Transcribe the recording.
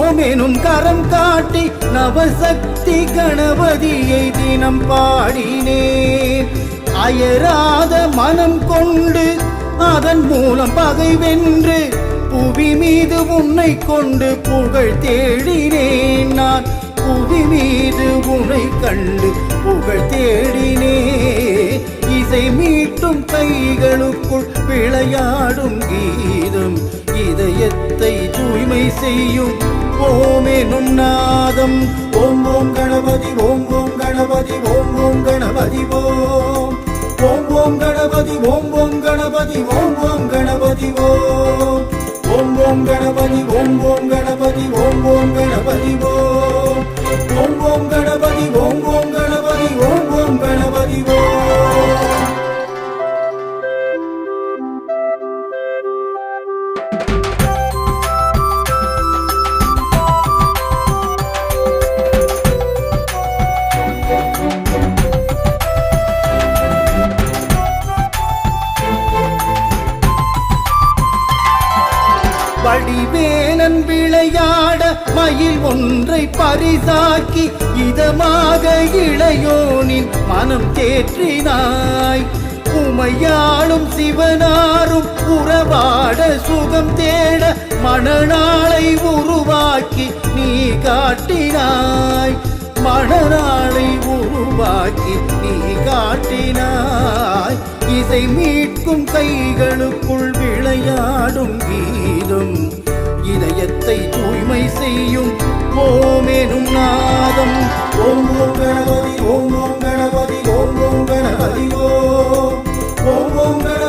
கரம் காட்டி நவசக்தி கணபதியை தினம் பாடினேன். அயராத மனம் கொண்டு அதன் மூலம் பகை வென்று புவி மீது உன்னை கொண்டு புகழ் தேடினேன் நான். புவி மீது உன்னை கண்டு புகழ் தேடினே இசை மீட்டும் கைகளுக்குள் விளையாடும் கீதம் இதயத்தை தூய்மை செய்யும் ஓமே நுண்ணாதம் ஓம் ஓம் கணபதி ஓம் ஓம் கணபதி ஓம் ஓம் கணபதி ஓம் ஓம் ஓம் கணபதி ஓம் ஓம் கணபதி ஓம் ஓம் கணபதி ஓம் ஓம் ஓம் கணபதி ஓம் ஓம் கணபதி ஓம் ஓம் கணபதி ஓம் ஓம் ஓம் கணபதி ஓம் ஓம் கணபதி ஓம் ஓம் கணபதி ஓம் வடிவேலன் விளையாட மயில் ஒன்றை பரிசாக்கி இதமாக இளையோனின் மனம் தேற்றினாய். உமையாளும் சிவனாரும் உறவாட சுகம் தேட மணநாளை உருவாக்கி நீ காட்டினாய். மணநாளை உருவாக்கி நீ காட்டினாய். இதை மீட்கும் கைகளுக்குள் விளையாடும் வீ என்றும் இதயத்தை தூய்மை செய்யும் ஓமேனும் நாதம். ஓம் ஓம் கணபதி ஓம் ஓம் கணபதி ஓம் ஓம் கணபதி ஓம் ஓம் கணபதி